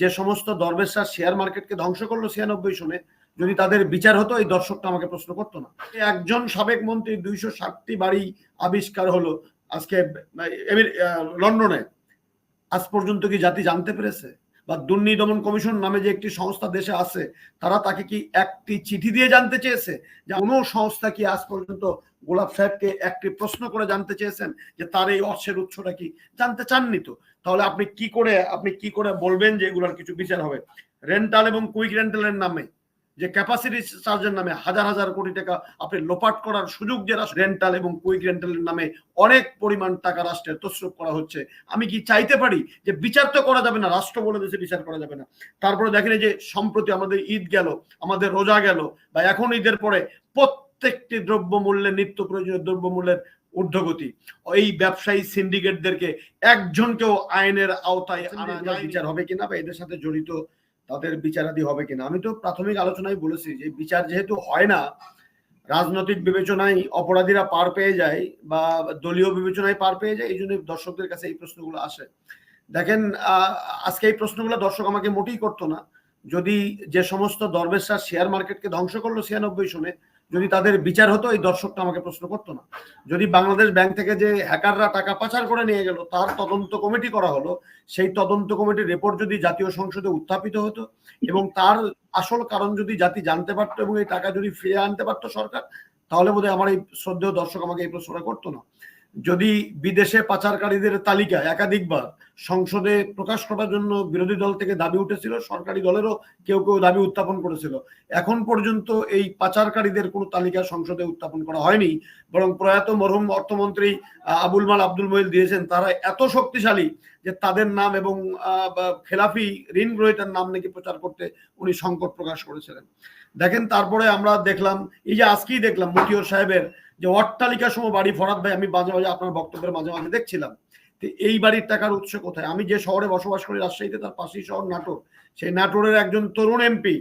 যে সমস্ত দরবেশরা শেয়ার মার্কেটকে ধ্বংস করল ছিয়ানব্বই সনে, যদি তাদের বিচার হতো, এই দর্শকটা আমাকে প্রশ্ন করতো না। একজন সাবেক মন্ত্রী দুইশো ষাটটি বাড়ি আবিষ্কার হলো আজকে লন্ডনে। আজ পর্যন্ত কি জাতি জানতে পেরেছে? বা দুর্নীতি দমন কমিশন নামে যে একটি সংস্থা দেশে আছে, তারা তাকে কি একটি চিঠি দিয়ে জানতে চেয়েছে? যে কোনো সংস্থা কি আজ পর্যন্ত গোলাপ সাহেবকে একটি প্রশ্ন করে জানতে চেয়েছেন? যে তার এই অর্থের উৎসটা কি? জানতে চাননি তো। তাহলে আপনি কি করে, আপনি কি করে বলবেন যে এগুলোর কিছু বিচার হবে? রেন্টাল এবং কুইক রেন্টালের নামে, যে ক্যাপাসিটি চার্জের নামে হাজার হাজার কোটি টাকা আপনি লোপাট করার সুযোগ যে রেন্টাল এবং কুইক রেন্টালের নামে অনেক পরিমাণ টাকা রাষ্ট্রের তসরুপ করা হচ্ছে। আমি কি চাইতে পারি যে বিচার তো করা যাবে না, রাষ্ট্র বলে দেশে বিচার করা যাবে না। তারপরে দেখেন যে সম্প্রতি আমাদের ঈদ গেল, আমাদের রোজা গেল, বা এখন ঈদের পরে প্রত্যেকটি দ্রব্য মূল্যের নিত্য প্রয়োজনীয় দ্রব্য মূল্যের ঊর্ধ্বগতি। এই ব্যবসায়ী সিন্ডিকেটদেরকে একজনকেও আইনের আওতায় আনা বিচার হবে কিনা বা এদের সাথে জড়িত তাদের বিচারাদি হবে কিনা? আমি তো প্রাথমিক আলোচনায় বলেছি যে বিচার যেহেতু হয় না রাজনৈতিক বিবেচনায় অপরাধীরা পার পেয়ে যায় বা দলীয় বিবেচনায় পার পেয়ে যায় এই জন্য দর্শকদের কাছে এই প্রশ্নগুলো আসে। দেখেন আহ, আজকে এই প্রশ্নগুলো দর্শক আমাকে মোটেই করতো না। যদি যে সমস্ত দরবেশরা শেয়ার মার্কেটকে ধ্বংস করল ছিয়ানব্বই সনে যদি তাদের বিচার হতো, এই দর্শকটা আমাকে প্রশ্ন করতো না। যদি বাংলাদেশ ব্যাংক থেকে যে হ্যাকাররা টাকা পাচার করে নিয়ে গেল, তার তদন্ত কমিটি করা হলো, সেই তদন্ত কমিটির রিপোর্ট যদি জাতীয় সংসদে উত্থাপিত হতো এবং তার আসল কারণ যদি জাতি জানতে পারতো এবং এই টাকা যদি ফিরে আনতে পারতো সরকার, তাহলে বোধহয় আমার এই শ্রদ্ধেয় দর্শক আমাকে এই প্রশ্নটা করতো না। যদি বিদেশে পাচারকারীদের তালিকা একাধিকবার সংসদে প্রকাশ করার জন্য বিরোধী দল থেকে দাবি উঠেছিল, সরকারি দলেরও কেউ কেউ দাবি উত্থাপন করেছিল। এখন পর্যন্ত এই পাচারকারীদের কোনো তালিকা সংসদে উত্থাপন করা হয়নি, বরং প্রয়াত মরহুম অর্থমন্ত্রী আবুল মাল আব্দুল মহিল দিয়েছেন, তারা এত শক্তিশালী যে তাদের নাম এবং খেলাফি ঋণ গ্রহীতার নাম নাকি প্রচার করতে উনি সংকট প্রকাশ করেছিলেন। দেখেন, তারপরে আমরা দেখলাম, এই যে আজকেই দেখলাম মতিয়র সাহেবের যে অট্টালিকা সম বাড়ি ফরাদ ভাই, আমি মাঝে মাঝে আপনার বক্তব্যের মাঝে মাঝে দেখছিলাম তো এই বাড়ির টাকার উৎস কোথায়? আমি যে শহরে বসবাস করি, রাজশাহীতে তার পাশেই শহর নাটোর। সেই নাটোরের একজন তরুণ এমপি,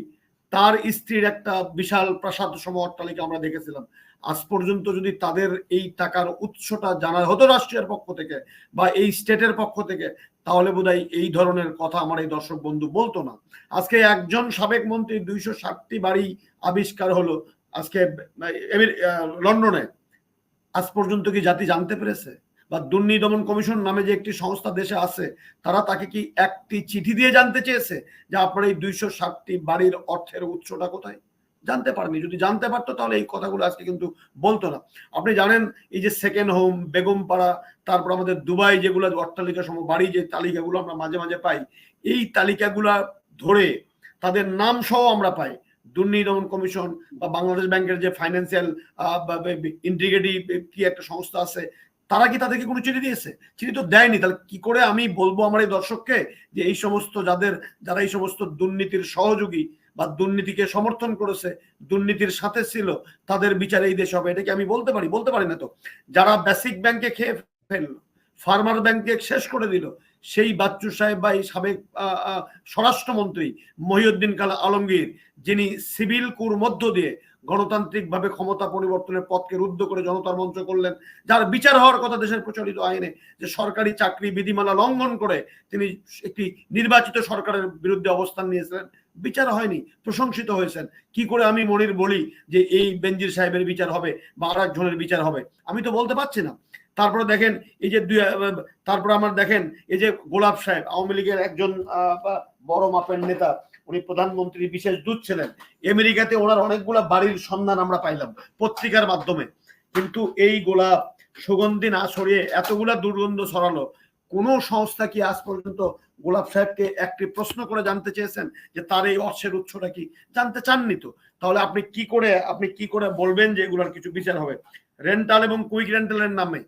তার স্ত্রীর একটা বিশাল প্রাসাদ সম অট্টালিকা আমরা দেখেছিলাম। আজ পর্যন্ত যদি তাদের এই টাকার উৎসটা জানা হতো রাষ্ট্রের পক্ষ থেকে বা এই স্টেটের পক্ষ থেকে, তাহলে বোধহয় এই ধরনের কথা আমার এই দর্শক বন্ধু বলতো না। আজকে একজন সাবেক মন্ত্রী দুইশো ষাটটি বাড়ি আবিষ্কার হলো আজকে লন্ডনে আজ পর্যন্ত কি জাতি জানতে পেরেছে? বা দুর্নীতি দমন কমিশন নামে যে একটি সংস্থা দেশে আছে, তারা তাকে কি একটি চিঠি দিয়ে জানতে চেয়েছে যে আপনার এই দুইশো ষাটটি বাড়ির অর্থের উৎসটা কোথায়? জানতে পারেনি। যদি জানতে পারতো তাহলে এই কথাগুলো আজকে কিন্তু বলতো না। আপনি জানেন, এই যে সেকেন্ড হোম বেগমপাড়া, তারপর আমাদের দুবাই যেগুলো অট্টালিকা সম, বাড়ি যে তালিকাগুলো আমরা মাঝে মাঝে পাই, এই তালিকাগুলা ধরে তাদের নাম সহ আমরা পাই। দুর্নীতি দমন কমিশন বা বাংলাদেশ ব্যাংকের যে ফাইন্যান্সিয়াল ইন্টিগ্রেটিভ কি একটা সংস্থা আছে, তারা কি তাদেরকে কোনো চিঠি দিয়েছে? চিঠি তো দেয়নি। তাহলে কি করে আমি বলব আমার এই দর্শককে যে এই সমস্ত যাদের, যারা এই সমস্ত দুর্নীতির সহযোগী বা দুর্নীতিকে সমর্থন করেছে, দুর্নীতির সাথে ছিল, তাদের বিচারে এই দেশ হবে, এটা কি আমি বলতে পারি? বলতে পারি না তো। যারা বেসিক ব্যাংকে খেয়ে ফেলল ফার্মার ব্যাংকে শেষ করে দিল সেই বাচ্চু সাহেব বা এই সাবেক স্বরাষ্ট্রমন্ত্রী মহিউদ্দিন কাল আলমগীর, যিনি সিভিল কুর মধ্য দিয়ে গণতান্ত্রিকভাবে ক্ষমতা পরিবর্তনের পথকে রুদ্ধ করে জনতার মঞ্চ করলেন, যার বিচার হওয়ার কথা দেশের প্রচলিত আইনে, যে সরকারি চাকরি বিধিমালা লঙ্ঘন করে তিনি একটি নির্বাচিত সরকারের বিরুদ্ধে অবস্থান নিয়েছিলেন, বিচার হয়নি, প্রশংসিত হয়েছেন। কি করে আমি মনির বলি যে এই বেঞ্জির সাহেবের বিচার হবে বা আর একজনের বিচার হবে? আমি তো বলতে পারছি না। তারপরে দেখেন এই যে দুই, তারপরে আমার দেখেন এই যে গোলাপ সাহেব, আওয়ামী লীগের একজন বড় মাপের নেতা, উনি প্রধানমন্ত্রী বিশেষ দূত ছিলেন। আমেরিকাতে ওনার অনেকগুলা বাড়ির সন্ধান আমরা পাইলাম পত্রিকার মাধ্যমে। কিন্তু এই গোলাপ সুগন্ধি না ছড়িয়ে এতগুলা দুর্গন্ধ ছড়ালো, কোন সংস্থা কি আজ পর্যন্ত গোলাপ সাহেবকে একটি প্রশ্ন করে জানতে চেয়েছেন যে তার এই অর্থের উৎসটা কি? জানতে চাননি তো। তাহলে আপনি কি করে, আপনি কি করে বলবেন যে এগুলোর কিছু বিচার হবে? রেন্টাল এবং কুইক রেন্টালের নামে।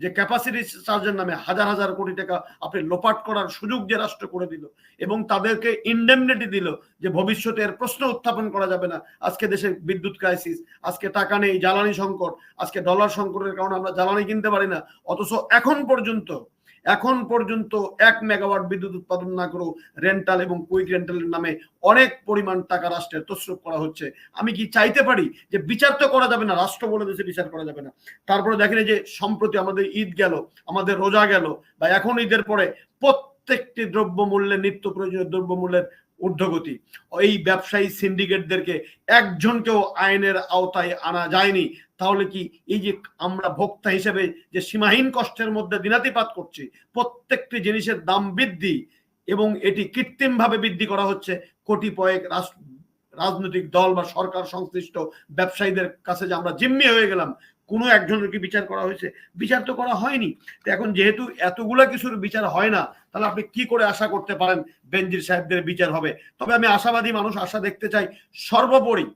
যে ক্যাপাসিটি চার্জের নামে হাজার হাজার কোটি টাকা আপনি লোপাট করার সুযোগ যে রাষ্ট্র করে দিল এবং তাদেরকে ইন্ডেমনিটি দিল যে ভবিষ্যতে এর প্রশ্ন উত্থাপন করা যাবে না। আজকে দেশের বিদ্যুৎ ক্রাইসিস আজকে টাকা নেই, জ্বালানি সংকট, আজকে ডলার সংকটের কারণে আমরা জ্বালানি কিনতে পারি না, অথচ এখন পর্যন্ত এখন পর্যন্ত এক মেগাওয়াট বিদ্যুৎ উৎপাদন না করেও রেন্টাল এবং কুইক রেন্টালের নামে অনেক পরিমাণ টাকা রাষ্ট্রের তসরুপ করা হচ্ছে। আমি কি চাইতে পারি যে বিচার তো করা যাবে না, রাষ্ট্র বলে দেশে বিচার করা যাবে না। তারপরে দেখেন যে সম্প্রতি আমাদের ঈদ গেল, আমাদের রোজা গেল, বা এখন ঈদের পরে প্রত্যেকটি দ্রব্য মূল্যের নিত্য প্রয়োজনীয় দ্রব্য মূল্যের ঊর্ধ্বগতি। এই ব্যবসায়ী সিন্ডিকেটদেরকে একজনকেও আইনের আওতায় আনা যায়নি। তাহলে কি এই যে আমরা ভোক্তা হিসেবে যে সীমাহীন কষ্টের মধ্যে দিনাতিপাত করছি, প্রত্যেকটি জিনিসের দাম বৃদ্ধি এবং এটি কৃত্রিমভাবে বৃদ্ধি করা হচ্ছে কোটি পয়েক রাজনৈতিক দল বা সরকার সংশ্লিষ্ট ব্যবসায়ীদের কাছে যে আমরা জিম্মি হয়ে গেলাম, কোনো একজনের কি বিচার করা হয়েছে? বিচার তো করা হয়নি। তো এখন যেহেতু এতগুলা কিছুর বিচার হয় না, তাহলে আপনি কি করে আশা করতে পারেন বেনজির সাহেবদের বিচার হবে? তবে আমি আশাবাদী মানুষ, আশা দেখতে চাই সর্বোপরি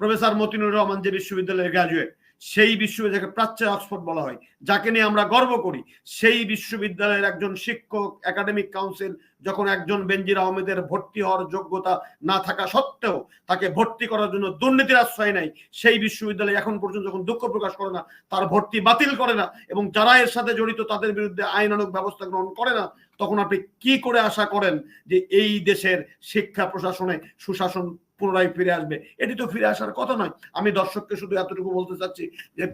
প্রফেসর মতিনুর রহমান যে বিশ্ববিদ্যালয়ের গ্রাজুয়েট সেই বিশ্ববিদ্যালয়কে প্রাচ্য অক্সফোর্ড বলা হয়। যাকে নিয়ে আমরা গর্ব করি, সেই বিশ্ববিদ্যালয়ের একজন শিক্ষক একাডেমিক কাউন্সিল যখন একজন বেনজির আহমেদের ভর্তি হওয়ার যোগ্যতা না থাকা সত্ত্বেও তাকে ভর্তি করার জন্য দুর্নীতির আশ্রয় নেয়, সেই বিশ্ববিদ্যালয় এখন পর্যন্ত যখন দুঃখ প্রকাশ করে না, তার ভর্তি বাতিল করে না এবং যারা এর সাথে জড়িত তাদের বিরুদ্ধে আইনানুক ব্যবস্থা গ্রহণ করে না, তখন আপনি কি করে আশা করেন যে এই দেশের শিক্ষা প্রশাসনে, সুশাসন পুনরায় ফিরে আসবে। এটি তো ফিরে আসার কথা নয়। আমি দর্শককে শুধু এতটুকু বলতে চাচ্ছি যে,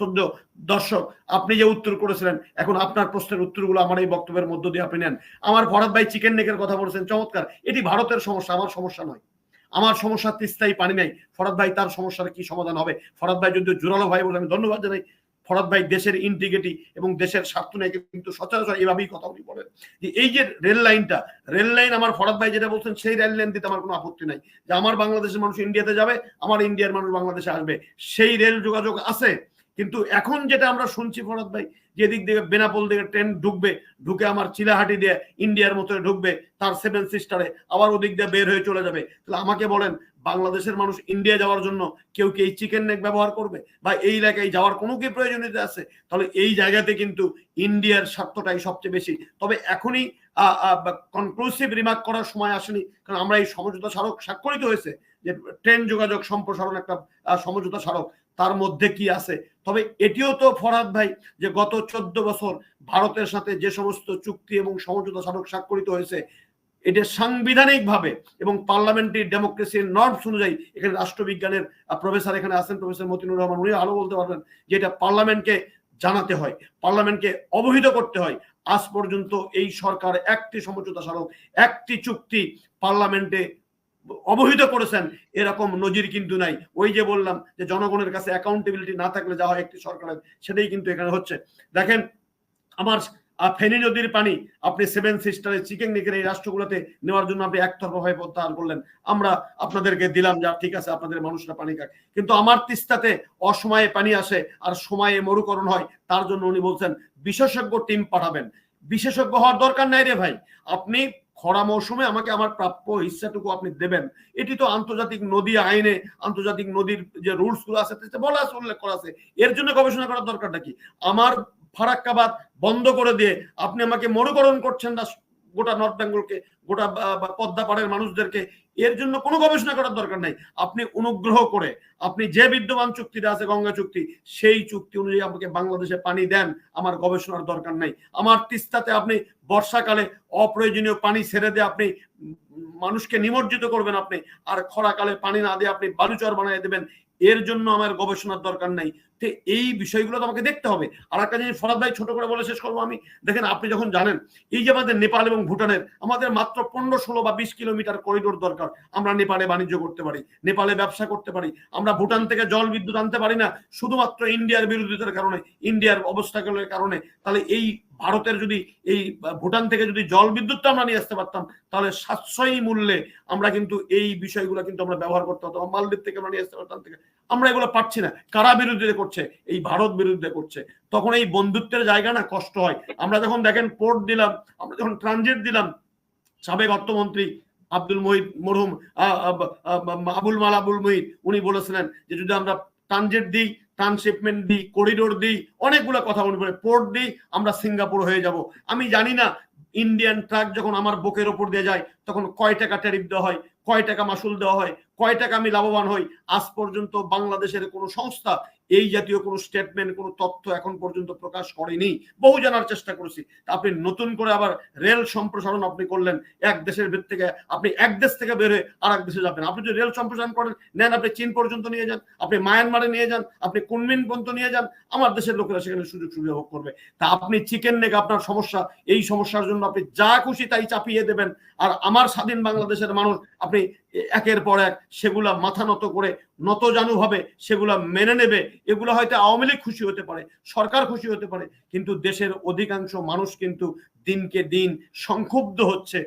সদ্য দর্শক, আপনি যে উত্তর করেছিলেন, এখন আপনার প্রশ্নের উত্তরগুলো আমার এই বক্তব্যের মধ্য দিয়ে আপনি নেন। আমার ভরত ভাই চিকেন নেকের কথা বলেছেন, চমৎকার। এটি ভারতের সমস্যা, আমার সমস্যা নয়। আমার সমস্যা তিস্তাই পানি নাই। ফরাদ ভাই, তার সমস্যার কি সমাধান হবে? ফরাদ ভাই যদি জোরালো ভাই বলে, আমি ধন্যবাদ জানাই। ফরাদ ভাই দেশের ইন্টিগ্রিটি এবং দেশের স্বার্থ নিয়ে কিন্তু সচরাচর এভাবেই কথা উনি বলেন। যে এই যে রেল লাইনটা, রেল লাইন আমার ফরাদ ভাই যেটা বলছেন, সেই রেল লাইন দিতে আমার কোনো আপত্তি নাই। যে আমার বাংলাদেশের মানুষ ইন্ডিয়াতে যাবে, আমার ইন্ডিয়ার মানুষ বাংলাদেশে আসবে। সেই রেল যোগাযোগ আছে কিন্তু এখন যেটা আমরা শুনছি ফরাদ ভাই, যে দিক থেকে বেনাপোল দিকে ট্রেন ঢুকবে, ঢুকে আমার চিলাহাটি দিয়ে ইন্ডিয়ার মতো ঢুকবে, তার সেভেন সিস্টারে আবার ওদিক দিয়ে বের হয়ে চলে যাবে। তাহলে আমাকে বলেন, বাংলাদেশের মানুষ ইন্ডিয়া যাওয়ার জন্য কেউ কি এই চিকেন নেক ব্যবহার করবে? বা এই এলাকায় যাওয়ার কোনো কি প্রয়োজনীয়তা আছে? তাহলে এই জায়গাতে কিন্তু ইন্ডিয়ার স্বার্থটাই সবচেয়ে বেশি। তবে এখনই কনক্লুসিভ রিমার্ক করার সময় আসেনি, কারণ আমরা এই সমঝোতা স্মারক স্বাক্ষরিত হয়েছে, যে ট্রেন যোগাযোগ সম্প্রসারণ একটা সমঝোতা স্মারক। তার মধ্যে কি আছে? তবে এটিও তো ফরাদ ভাই, যে গত চোদ্দ বছর ভারতের সাথে যে সমস্ত চুক্তি এবং সমঝোতা স্মারক স্বাক্ষরিত হয়েছে, এটা সাংবিধানিক ভাবে এবং পার্লামেন্টারি ডেমোক্রেসির নর্মস অনুযায়ী এখানে রাষ্ট্রবিজ্ঞানের প্রফেসর এখানে আছেন, প্রফেসর মতিনুর রহমান উনি আরও বলতে পারবেন যে এটা পার্লামেন্টকে জানাতে হয়, পার্লামেন্টকে অবহিত করতে হয়। আজ পর্যন্ত এই সরকার একটি সমঝোতা স্মারক একটি চুক্তি পার্লামেন্টে অবহিত করেছেন, এরকম নজির কিন্তু নাই। ওই যে বললাম যে জনগণের কাছে অ্যাকাউন্টেবিলিটি না থাকলে যা হয় একটি সরকারের, সেটাই কিন্তু এখানে হচ্ছে। দেখেন, আমার ফেনী নদীর পানি, আপনি সেভেন সিস্টারের চিকেন নিকের এই রাষ্ট্রগুলোতে নেওয়ার জন্য আপনি একতরফাভাবে প্রত্যাহার করলেন। আমরা আপনাদেরকে দিলাম, যা ঠিক আছে, আপনাদের মানুষরা পানি খাক। কিন্তু আমার তিস্তাতে অসময়ে পানি আসে আর সময়ে মরুকরণ হয়, তার জন্য উনি বলছেন, বিশেষজ্ঞ টিম পাঠাবেন। বিশেষজ্ঞ হওয়ার দরকার নাই রে ভাই। আপনি খরা মৌসুমে আমাকে আমার প্রাপ্য হিস্সাটুকু আপনি দেবেন। এটি তো আন্তর্জাতিক নদী আইনে, আন্তর্জাতিক নদীর যে রুলসগুলো আছে বলা আছে, উল্লেখ করা আছে। এর জন্য গবেষণা করার দরকারটা কি? আমার ফারাক্কাবাদ বন্ধ করে দিয়ে আপনি আমাকে মরুকরণ করছেন না গোটা নর্থ বেঙ্গলকে, গোটা পদ্মা পাড়ের মানুষদেরকে এর জন্য কোনো গবেষণা করার দরকার নাই। আপনি অনুগ্রহ করে, আপনি যে বিদ্যমান চুক্তিটা আছে, গঙ্গা চুক্তি, সেই চুক্তি অনুযায়ী আমাকে বাংলাদেশে পানি দেন, আমার গবেষণার দরকার নাই। আমার তিস্তাতে আপনি বর্ষাকালে অপ্রয়োজনীয় পানি ছেড়ে দিয়ে আপনি মানুষকে নিমজ্জিত করবেন আপনি, আর খরাকালে পানি না দিয়ে আপনি বালুচর বানিয়ে দেবেন, এর জন্য আমার গবেষণার দরকার নাই। তো এই বিষয়গুলো তো আমাকে দেখতে হবে। আর একটা জিনিস ফরাদ ভাই ছোট করে বলে শেষ করব আমি। দেখেন, আপনি যখন জানেন, এই যে আমাদের নেপাল এবং ভুটানের, আমাদের মাত্র পনেরো, ষোলো বা বিশ কিলোমিটার করিডোর দরকার। আমরা নেপালে বাণিজ্য করতে পারি, নেপালে ব্যবসা করতে পারি। আমরা ভুটান থেকে জল বিদ্যুৎ আনতে পারি না, শুধুমাত্র ইন্ডিয়ার বিরোধিতার কারণে, ইন্ডিয়ার অবস্থাগুলোর কারণে। তাহলে এই ভারতের যদি এই ভুটান থেকে যদি জল বিদ্যুৎটা আমরা নিয়ে আসতে পারতাম, তাহলে সাশ্রয়ী মূল্যে আমরা কিন্তু এই বিষয়গুলো কিন্তু আমরা ব্যবহার করতে পারতাম। মালদ্বীপ থেকে আমরা নিয়ে আসতে পারতাম। থেকে আমরা এগুলো পাচ্ছি না। কারা বিরোধিতা করছে? এই ভারত বিরুদ্ধে করছে। তখন এই বন্ধুত্বের জায়গা না কষ্ট হয়। আমরা যখন দেখেন পোর্ট দিলাম, আমরা যখন ট্রানজিট দিলাম, সাবেক অর্থমন্ত্রী আব্দুল মহিদ মরহুম আবুল মাল আবুল মহিদ উনি বলেছিলেন যে যদি আমরা ট্রানজিট দিই ট্রান্সশিপমেন্ট দিই করিডোর দিই, অনেকগুলো কথা মনে পড়ে পোর্ট দিই, আমরা সিঙ্গাপুর হয়ে যাব। আমি জানি না ইন্ডিয়ান ট্রাক যখন আমার বুকের ওপর দিয়ে যায়, তখন কয় টাকা ট্যারিফ দেওয়া হয়, কয় টাকা মাসুল দেওয়া হয় কয় টাকা আমি লাভবান হই? আজ পর্যন্ত বাংলাদেশের কোনো সংস্থা এই জাতীয় কোনো স্টেটমেন্ট কোনো তথ্য এখন পর্যন্ত প্রকাশ করেনি। বহু জানার চেষ্টা করেছি। আপনি নতুন করে আবার রেল সম্প্রসারণ আপনি করলেন, এক দেশের ভেতর থেকে আপনি এক দেশ থেকে বের হয়ে আর এক দেশে যাবেন। আপনি যদি রেল সম্প্রসারণ করেন, নেন আপনি চীন পর্যন্ত নিয়ে যান, আপনি মায়ানমারে নিয়ে যান, আপনি কুনমিন পর্যন্ত নিয়ে যান, আমার দেশের লোকেরা সেখানে সুযোগ সুবিধা ভোগ করবে। তা আপনি চিকেন নেক আপনার সমস্যা, এই সমস্যার জন্য আপনি যা খুশি তাই চাপিয়ে দেবেন। আর আমার স্বাধীন বাংলাদেশের মানুষ, আপনি একের পর এক সেগুলা মাথা নত করে, নত জানু হবে সেগুলা মেনে নেবে। এগুলো হয়তো আওয়ামী লীগ খুশি হতে পারে, সরকার খুশি হতে পারে, কিন্তু দেশের অধিকাংশ মানুষ কিন্তু দিনকে দিন সংক্ষুব্ধ হচ্ছে।